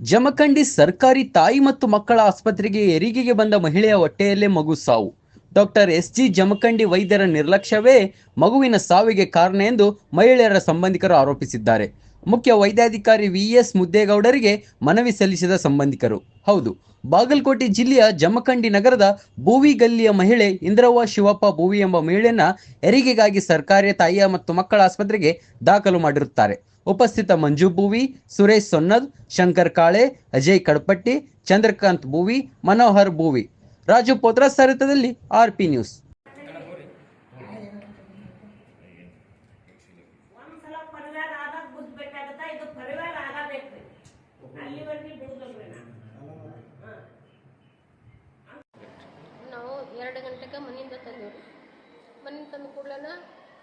ಜಮಖಂಡಿ ಸರ್ಕಾರಿ ತಾಯಿ ಮತ್ತು ಮಕ್ಕಳ ಆಸ್ಪತ್ರೆಗೆ ಹೆರಿಗೆಗೆ ಬಂದ ಮಹಿಳೆಯ ಹೊಟ್ಟೆಯಲ್ಲೇ ಮಗು ಸಾವು. ಡಾಕ್ಟರ್ ಎಸ್ ಜಿ ಜಮಖಂಡಿ ವೈದ್ಯರ ನಿರ್ಲಕ್ಷ್ಯವೇ ಮಗುವಿನ ಸಾವಿಗೆ ಕಾರಣ ಎಂದು ಮಹಿಳೆಯರ ಸಂಬಂಧಿಕರು ಆರೋಪಿಸಿದ್ದಾರೆ. ಮುಖ್ಯ ವೈದ್ಯಾಧಿಕಾರಿ ವಿ ಎಸ್ ಮುದ್ದೇಗೌಡರಿಗೆ ಮನವಿ ಸಲ್ಲಿಸಿದ ಸಂಬಂಧಿಕರು. ಹೌದು, ಬಾಗಲಕೋಟೆ ಜಿಲ್ಲೆಯ ಜಮಖಂಡಿ ನಗರದ ಭೂವಿ ಗಲ್ಲಿಯ ಮಹಿಳೆ ಇಂದ್ರವ್ವ ಶಿವಪ್ಪ ಭೂವಿ ಎಂಬ ಮಹಿಳೆಯನ್ನ ಹೆರಿಗೆಗಾಗಿ ಸರ್ಕಾರಿ ತಾಯಿಯ ಮತ್ತು ಮಕ್ಕಳ ಆಸ್ಪತ್ರೆಗೆ ದಾಖಲು ಮಾಡಿರುತ್ತಾರೆ. ಉಪಸ್ಥಿತ ಮಂಜು ಭೂವಿ ಸುರೇಶ್ ಸೊನ್ನದ್ ಶಂಕರ್ ಕಾಳೆ ಅಜಯ್ ಕಡ್ಪಟ್ಟಿ ಚಂದ್ರಕಾಂತ್ ಭೂವಿ ಮನೋಹರ್ ಭೂವಿ. ರಾಜು ಪೋತ್ರ ಸರಿತದಲ್ಲಿ ಆರ್ ಪಿ ನ್ಯೂಸ್. ನಾವು ಎರಡು ಗಂಟೆಗೆ ಮನೆಯಿಂದ ತಂದೀವಿ ಮನೆಯಿಂದ ತಂದ ಕೂಡಲೇ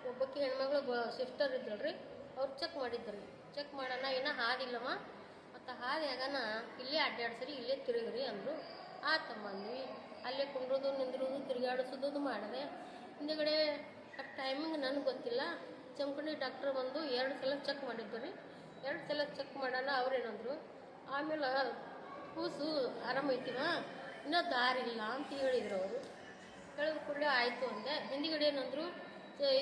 ಒಬ್ಬಕ್ಕೆ ಹೆಣ್ಮಗಳು ಬ ಸಿಸ್ಟರ್ ಇದ್ದಳ್ರಿ ಅವ್ರು ಚೆಕ್ ಮಾಡಿದ್ರಿ. ಚೆಕ್ ಮಾಡೋಣ, ಏನೋ ಹಾದಿಲ್ಲಮ್ಮ ಮತ್ತು ಹಾದಿಯಾಗನ ಇಲ್ಲೇ ಅಡ್ಡಾಡ್ಸ್ರಿ ಇಲ್ಲೇ ತಿರುಗ್ರಿ ಅಂದರು. ಆತಮ್ಮ ಅಂದ್ವಿ ಅಲ್ಲೇ ಕುಂಡ್ರೋದು, ನಿಂದಿರೋದು ತಿರುಗಾಡಿಸೋದು ಮಾಡಿದೆ. ಹಿಂದೆಗಡೆ ಟೈಮಿಂಗ್ ನನಗೆ ಗೊತ್ತಿಲ್ಲ. ಚಮಕಂಡಿ ಡಾಕ್ಟ್ರ್ ಬಂದು ಎರಡು ಸಲ ಚೆಕ್ ಮಾಡಿದ್ದು ರೀ. ಎರಡು ಸಲ ಚೆಕ್ ಮಾಡೋಣ ಅವ್ರೇನಂದ್ರು ಆಮೇಲೆ ಕೂಸು ಆರಾಮೈತಿವ ಇನ್ನೂ ದಾರಿ ಇಲ್ಲ ಅಂತ ಹೇಳಿದ್ರು ಅವರು. ಹೇಳಿದ ಕೂಡಲೇ ಆಯಿತು ಅಂದೆ. ಹಿಂದಿಗಡೆ ಏನಂದ್ರು,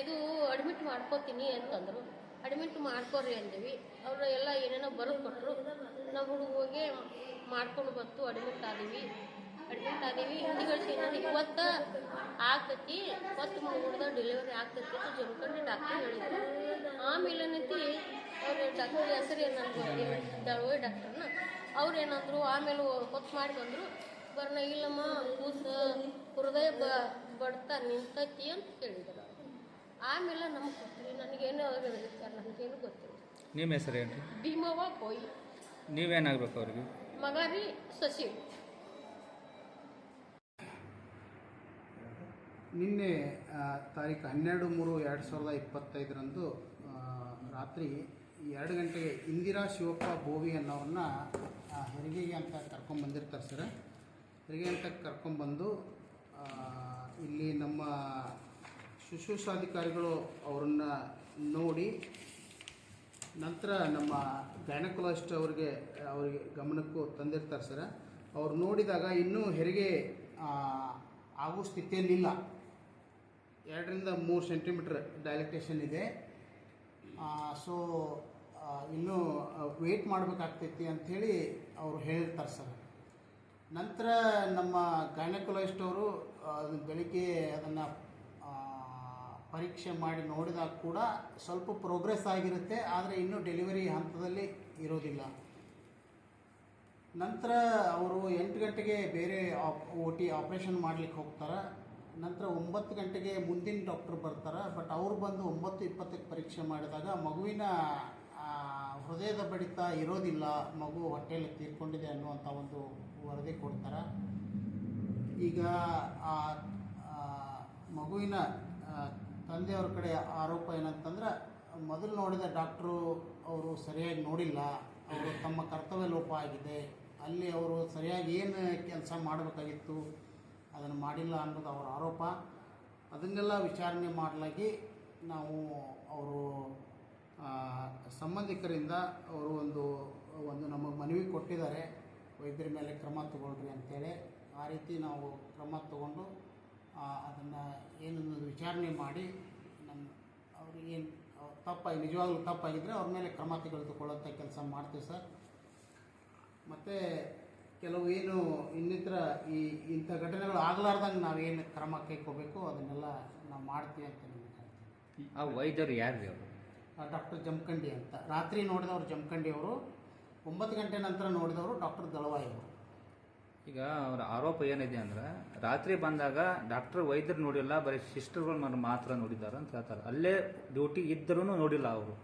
ಇದು ಅಡ್ಮಿಟ್ ಮಾಡ್ಕೋತೀನಿ ಅಂತಂದರು. ಅಡ್ಮಿಟ್ ಮಾಡ್ಕೊರಿ ಅಂದೀವಿ. ಅವರು ಎಲ್ಲ ಏನೇನೋ ಬರೆದು ಕೊಟ್ಟರು ನಾವು ಹುಡುಗ ಹೋಗಿ ಮಾಡ್ಕೊಂಡು ಬಂತು ಅಡ್ಮಿಟ್ ಆದೀವಿ. ಅಡ್ಮಿಟ್ ಆದೀವಿ. ಹಿಂದಿ ಏನಂದ್ರೆ ಇವತ್ತು ಆಗ್ತೈತಿ ಇವತ್ತು ಮುಗಿದ ಡೆಲಿವರಿ ಆಗ್ತೈತಿ ಅಂತ ಡಾಕ್ಟರ್ ಹೇಳಿದ್ರು. ಆಮೇಲೆ ಏನೈತಿ ಅವ್ರ ಡಾಕ್ಟರ್ ಹೆಸರು ಏನು ನನಗೆ ಗೊತ್ತಿಲ್ಲ. ಡಾಕ್ಟರ್ನ ಅವ್ರು ಏನಂದ್ರು, ಆಮೇಲೆ ಹೊತ್ತು ಮಾಡಿ ಬಂದರು. ಬರ್ನ, ಇಲ್ಲಮ್ಮ, ಕೂಸ, ಹೃದಯ ಬ, ಬಡ್ತಾ ನಿಂತೈತಿ ಅಂತ ಹೇಳಿದ್ರು ಆಮೇಲೆ ನಮಗೆ ಗೊತ್ತಿಲ್ಲ. ನನಗೇನು ಅವ್ರ ಸರ್ ನನಗೇನು ಗೊತ್ತಿಲ್ಲ. ನಿಮ್ಮ ಹೆಸರು ಏನು ರೀ ಭೀಮವ್ವ ಕೊಯ್ ನೀವೇನಾಗ್ಬೇಕು ಅವ್ರಿಗೆ? ಮಗ ರೀ ಸಸಿ. ನಿನ್ನೆ ತಾರೀಕು ಹನ್ನೆರಡು ಮೂರು ಎರಡು ಸಾವಿರದ ಇಪ್ಪತ್ತೈದರಂದು ರಾತ್ರಿ ಎರಡು ಗಂಟೆಗೆ ಇಂದಿರಾ ಶಿವಪ್ಪ ಬೋವಿ ಅನ್ನೋರನ್ನ ಆ, ಹೆರಿಗೆಗೆ ಅಂತ ಕರ್ಕೊಂಬಂದಿರ್ತಾರೆ ಸರ್. ಹೆರಿಗೆ ಅಂತ ಕರ್ಕೊಂಡ್ಬಂದು ಇಲ್ಲಿ ನಮ್ಮ ಶುಶ್ರೂಷಾಧಿಕಾರಿಗಳು ಅವರನ್ನ ನೋಡಿ ನಂತರ ನಮ್ಮ ಗೈನಕೊಲಾಜಿಸ್ಟ್ ಅವರಿಗೆ ಅವರಿಗೆ ಗಮನಕ್ಕೂ ತಂದಿರ್ತಾರೆ ಸರ್. ಅವ್ರು ನೋಡಿದಾಗ ಇನ್ನೂ ಹೆರಿಗೆ ಆಗೋ ಸ್ಥಿತಿಯಲ್ಲಿಲ್ಲ. ಎರಡರಿಂದ ಮೂರು ಸೆಂಟಿಮೀಟ್ರ್ ಡೈಲೆಕ್ಟೇಷನ್ ಇದೆ. ಸೊ ಇನ್ನೂ ವೆಯ್ಟ್ ಮಾಡಬೇಕಾಗ್ತೈತಿ ಅಂಥೇಳಿ ಅವರು ಹೇಳಿರ್ತಾರೆ ಸರ್. ನಂತರ ನಮ್ಮ ಗೈನಕೊಲಾಜಿಸ್ಟ್ ಅವರು ಬೆಳಿಗ್ಗೆ ಅದನ್ನು ಪರೀಕ್ಷೆ ಮಾಡಿ ನೋಡಿದಾಗ ಕೂಡ ಸ್ವಲ್ಪ ಪ್ರೋಗ್ರೆಸ್ ಆಗಿರುತ್ತೆ, ಆದರೆ ಇನ್ನೂ ಡೆಲಿವರಿ ಹಂತದಲ್ಲಿ ಇರೋದಿಲ್ಲ. ನಂತರ ಅವರು ಎಂಟು ಗಂಟೆಗೆ ಬೇರೆ ಆಪ್ ಓ ಟಿ ಆಪ್ರೇಷನ್ ಮಾಡ್ಲಿಕ್ಕೆ ಹೋಗ್ತಾರೆ. ನಂತರ ಒಂಬತ್ತು ಗಂಟೆಗೆ ಮುಂದಿನ ಡಾಕ್ಟ್ರ್ ಬರ್ತಾರೆ ಬಟ್ ಅವ್ರು ಬಂದು ಒಂಬತ್ತು ಇಪ್ಪತ್ತಕ್ಕೆ ಪರೀಕ್ಷೆ ಮಾಡಿದಾಗ ಮಗುವಿನ ಹೃದಯದ ಬಡಿತ ಇರೋದಿಲ್ಲ, ಮಗು ಹೊಟ್ಟೆಯಲ್ಲಿ ತೀರ್ಕೊಂಡಿದೆ ಅನ್ನುವಂಥ ಒಂದು ವರದಿ ಕೊಡ್ತಾರೆ. ಈಗ ಆ ಮಗುವಿನ ತಂದೆಯವ್ರ ಕಡೆ ಆರೋಪ ಏನಂತಂದ್ರೆ, ಮೊದಲು ನೋಡಿದ ಡಾಕ್ಟ್ರು ಅವರು ಸರಿಯಾಗಿ ನೋಡಿಲ್ಲ. ಅವರು ತಮ್ಮ ಕರ್ತವ್ಯ ಲೋಪ ಆಗಿದೆ. ಅಲ್ಲಿ ಅವರು ಸರಿಯಾಗಿ ಏನು ಕೆಲಸ ಮಾಡಬೇಕಾಗಿತ್ತು, ಅದನ್ನು ಮಾಡಿಲ್ಲ ಅನ್ನೋದು ಅವರ ಆರೋಪ. ಅದನ್ನೆಲ್ಲ ವಿಚಾರಣೆ ಮಾಡಲಾಗಿ ನಾವು ಅವರು ಸಂಬಂಧಿಕರಿಂದ ಅವರು ಒಂದು ಒಂದು ನಮಗೆ ಮನವಿ ಕೊಟ್ಟಿದ್ದಾರೆ. ವೈದ್ಯರ ಮೇಲೆ ಕ್ರಮ ತಗೊಳ್ರಿ ಅಂತೇಳಿ. ಆ ರೀತಿ ನಾವು ಕ್ರಮ ತಗೊಂಡು ಅದನ್ನು ಏನು ವಿಚಾರಣೆ ಮಾಡಿ ನಮ್ಮ ಅವ್ರಿಗೆ ಏನು ತಪ್ಪಾಗಿ ನಿಜವಾಗ್ಲೂ ತಪ್ಪಾಗಿದ್ದರೆ ಅವ್ರ ಮೇಲೆ ಕ್ರಮ ತೆಗೆದುಕೊಳ್ಳುವಂಥ ಕೆಲಸ ಮಾಡ್ತೀವಿ ಸರ್. ಮತ್ತು ಕೆಲವು ಏನು ಇನ್ನಿತರ ಈ ಇಂಥ ಘಟನೆಗಳು ಆಗಲಾರ್ದಂಗೆ ನಾವೇನು ಕ್ರಮ ಕೈಕೋಬೇಕು ಅದನ್ನೆಲ್ಲ ನಾವು ಮಾಡ್ತೀವಿ ಅಂತ ನಿಮಗೆ ಆ ವೈದ್ಯರು ಯಾರು ಅವರು? ಡಾಕ್ಟರ್ ಜಮಖಂಡಿ ಅಂತ. ರಾತ್ರಿ ನೋಡಿದವರು ಜಮಖಂಡಿ ಅವರು ಒಂಬತ್ತು ಗಂಟೆ ನಂತರ ನೋಡಿದವರು ಡಾಕ್ಟರ್ ದಳವಾಯಿ ಅವರು. ಈಗ ಅವರ ಆರೋಪ ಏನಿದೆ ಅಂದ್ರೆ ರಾತ್ರಿ ಬಂದಾಗ ಡಾಕ್ಟರ್ ವೈದ್ಯರು ನೋಡಿಲ್ಲ ಬರೀ ಸಿಸ್ಟರ್ಗಳು ಮಾತ್ರ ನೋಡಿದ್ದಾರೆ ಅಂತ ಹೇಳ್ತಾರೆ. ಅಲ್ಲೇ ಡ್ಯೂಟಿ ಇದ್ದರೂ ನೋಡಿಲ್ಲ ಅವರು.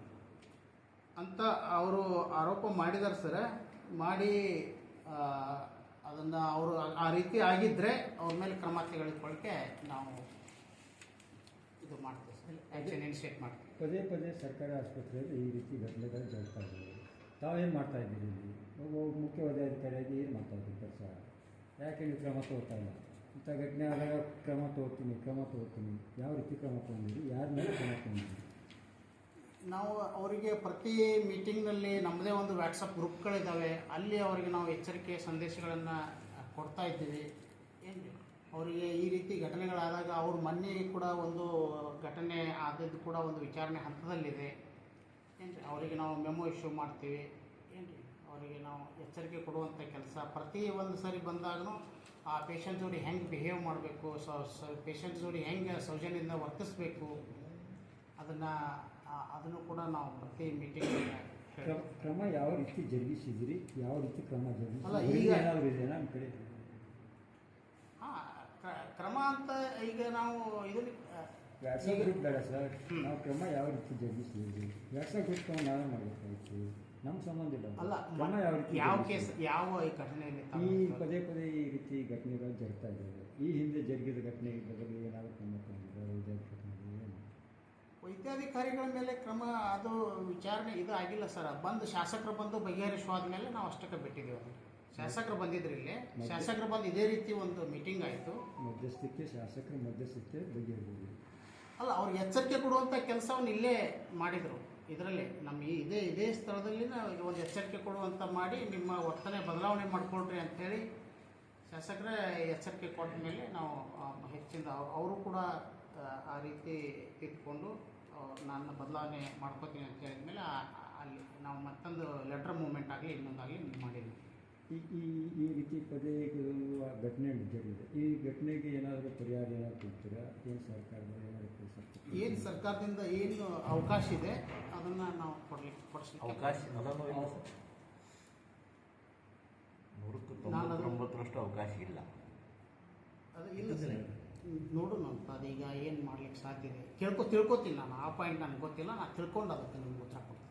ಅಂತ ಅವರು ಆರೋಪ ಮಾಡಿದ್ದಾರೆ ಸರ್. ಮಾಡಿ ಅದನ್ನು ಅವರು ಆ ರೀತಿ ಆಗಿದ್ದರೆ ಅವ್ರ ಮೇಲೆ ಕ್ರಮ ತೆಗೆದುಕೊಳ್ಳಕ್ಕೆ ನಾವು ಇದು ಮಾಡ್ತೀವಿ ಸರ್. ಆ್ಯಕ್ಷನ್ ಇನಿಷಿಯೇಟ್ ಮಾಡ್ತೀವಿ. ಪದೇ ಪದೇ ಸರ್ಕಾರಿ ಆಸ್ಪತ್ರೆಯಲ್ಲಿ ಈ ರೀತಿ ಘಟನೆಗಳು ಜರುಗ್ತಾ ಇದ್ದಾವೆ. ತಾವೇನು ಮಾಡ್ತಾ ಇದ್ದೀರಿ ಇಲ್ಲಿ? ಒಬ್ಬ ಮುಖ್ಯ ಏನು ಇದ್ದೀರಿ ಕೆಲಸ ಯಾಕೆ ನೀವು ಕ್ರಮ ತಗೋತಾ ಇಲ್ಲ? ಇಂಥ ಘಟನೆ ಆದಾಗ ಕ್ರಮ ತೋರ್ತೀನಿ ಕ್ರಮ ತೋರ್ತೀನಿ. ಯಾವ ರೀತಿ ಕ್ರಮ ತೊಗೊಂಡಿರಿ? ಯಾರ ಮೇಲೆ ಕ್ರಮ ತೊಗೊಂಡಿರಿ? ನಾವು ಅವರಿಗೆ ಪ್ರತಿ ಮೀಟಿಂಗ್ನಲ್ಲಿ ನಮ್ಮದೇ ಒಂದು ವ್ಯಾಟ್ಸಪ್ ಗ್ರೂಪ್ಗಳಿದ್ದಾವೆ ಅಲ್ಲಿ ಅವರಿಗೆ ನಾವು ಎಚ್ಚರಿಕೆ ಸಂದೇಶಗಳನ್ನು ಕೊಡ್ತಾ ಇದ್ದೀವಿ. ಏನು ಅವರಿಗೆ ಈ ರೀತಿ ಘಟನೆಗಳಾದಾಗ ಅವರು ಮೊನ್ನೆ ಕೂಡ ಒಂದು ಘಟನೆ ಆದದ್ದು ಕೂಡ ಒಂದು ವಿಚಾರಣೆ ಹಂತದಲ್ಲಿದೆ. ಏನು ಅವರಿಗೆ ನಾವು ಮೆಮೊ ಇಶ್ಯೂ ಮಾಡ್ತೀವಿ. ಏನು ಅವರಿಗೆ ನಾವು ಎಚ್ಚರಿಕೆ ಕೊಡುವಂಥ ಕೆಲಸ. ಪ್ರತಿ ಒಂದು ಸಾರಿ ಬಂದಾಗೂ ಆ ಪೇಷಂಟ್ ಜೋಡಿ ಹೆಂಗೆ ಬಿಹೇವ್ ಮಾಡಬೇಕು ಸ ಪೇಷಂಟ್ ಜೋಡಿ ಹೆಂಗೆ ಸೌಜನ್ಯದಿಂದ ವರ್ತಿಸಬೇಕು ಅದನ್ನು ಅದನ್ನು ಕೂಡ ನಾವು ಪ್ರತಿ ಮೀಟಿಂಗ್ ಕ್ರಮ ಯಾವ ರೀತಿ ಜರುಗಿಸಿದ್ರಿ? ಯಾವ ರೀತಿ ಕ್ರಮ ಜರುಗಿಸಿ ಹಾಂ ಕ್ರಮ ಅಂತ ಈಗ ನಾವು ಇದನ್ನ ವ್ಯಾಟ್ಸಪ್ ಗ್ರೂಪ್ ಬೇಡ ಸರ್. ನಾವು ಕ್ರಮ ಯಾವ ರೀತಿ ಜರುಗಿಸಿದ್ರಿ? ವ್ಯಾಟ್ಸಪ್ ಗ್ರೂಪ್ ನಾವು ನಾವೇ ಮಾಡಬೇಕಾಗಿತ್ತು? ನಮ್ಮ ಸಂಬಂಧ ಇಲ್ಲ ಅಲ್ಲ ಕ್ರಮ ಯಾವ ರೀತಿ ಯಾವ ಕೇಸ್ ಯಾವ ಈ ಘಟನೆಯಲ್ಲಿ ಈ ಪದೇ ಪದೇ ಈ ರೀತಿ ಘಟನೆಗಳು ಜರುಗ್ತಾ ಇದ್ದಾವೆ. ಈ ಹಿಂದೆ ಜರುಗಿದ ಘಟನೆ ಬಗ್ಗೆ ಏನಾದರೂ ಕ್ರಮ ತಗೊಂಡಿದ್ದಾರೆ? ವೈದ್ಯಾಧಿಕಾರಿಗಳ ಮೇಲೆ ಕ್ರಮ ಅದು ವಿಚಾರಣೆ ಇದು ಆಗಿಲ್ಲ ಸರ್. ಬಂದು ಶಾಸಕರು ಬಂದು ಬಗೆಹರಿಸುವಾದ ಮೇಲೆ ನಾವು ಅಷ್ಟಕ್ಕೆ ಬಿಟ್ಟಿದ್ದೀವಿ ಅದನ್ನು. ಶಾಸಕರು ಬಂದಿದ್ರು ಇಲ್ಲಿ. ಶಾಸಕರು ಬಂದು ಇದೇ ರೀತಿ ಒಂದು ಮೀಟಿಂಗ್ ಆಯಿತು. ಮಧ್ಯಸ್ಥಿಕೆ ಶಾಸಕರ ಮಧ್ಯಸ್ಥಿಕೆ ಬಗೆಹರಿಸಿದ್ರು ಅಲ್ಲ ಅವ್ರಿಗೆ ಎಚ್ಚರಿಕೆ ಕೊಡುವಂಥ ಕೆಲಸವನ್ನು ಇಲ್ಲೇ ಮಾಡಿದರು. ಇದರಲ್ಲೇ ನಮ್ಮ ಇದೇ ಇದೇ ಸ್ಥಳದಲ್ಲಿ ಒಂದು ಎಚ್ಚರಿಕೆ ಕೊಡುವಂಥ ಮಾಡಿ ನಿಮ್ಮ ವರ್ತನೆ ಬದಲಾವಣೆ ಮಾಡಿಕೊಳ್ರಿ ಅಂಥೇಳಿ ಶಾಸಕರೇ ಎಚ್ಚರಿಕೆ ಕೊಟ್ಟ ಮೇಲೆ ನಾವು ಹೆಚ್ಚಿನ ಅವ್- ಅವರು ಕೂಡ ಆ, ರೀತಿ ಇಟ್ಕೊಂಡು ನನ್ನ ಬದಲಾವಣೆ ಮಾಡ್ಕೋತೀನಿ ಅಂತ ಹೇಳಿದ್ಮೇಲೆ ಅಲ್ಲಿ ನಾವು ಮತ್ತೊಂದು ಲೆಟ್ರ್ ಮೂವ್ಮೆಂಟ್ ಆಗಲಿ ಇನ್ನೊಂದಾಗಲಿ ಮಾಡಿದ್ವಿ. ಈ ಈ ಈ ರೀತಿ ಪದೇ ಕೆಲವು ಘಟನೆ ಜರುಗಿದೆ ಈ ಘಟನೆಗೆ ಏನಾದರೂ ಪರಿಹಾರ ಏನಾದರೂ ಕೊಡ್ತೀರಾ? ಏನು ಸರ್ಕಾರದಿಂದ ಏನಾದರೂ ಕೆಲಸ ಏನು ಸರ್ಕಾರದಿಂದ ಏನು ಅವಕಾಶ ಇದೆ ಅದನ್ನು ನಾವು ಕೊಡ್ಲಿಕ್ಕೆ ಕೊಡಿಸ್ಲಿಕ್ಕೆ ಅವಕಾಶ ಅದನ್ನು ಇಲ್ಲ ಸರ್. ನೂರಕ್ಕೆ ತೊಂಬತ್ತೊಂಬತ್ತರಷ್ಟು ಅವಕಾಶ ಇಲ್ಲ. ಅದು ಇಲ್ಲ ಸರ್. ನೋಡೋಣ ಅಂತ ಅದೀಗ ಏನು ಮಾಡ್ಲಿಕ್ಕೆ ಸಾಧ್ಯ ಇದೆ. ತಿಳ್ಕೊ ತಿಳ್ಕೊತೀನಿ ನಾನು. ಆ ಪಾಯಿಂಟ್ ನನಗೆ ಗೊತ್ತಿಲ್ಲ. ನಾನು ತಿಳ್ಕೊಂಡು ಅದಕ್ಕೆ ನಿಮ್ಗೆ ಉತ್ತರ ಕೊಡ್ತೀನಿ.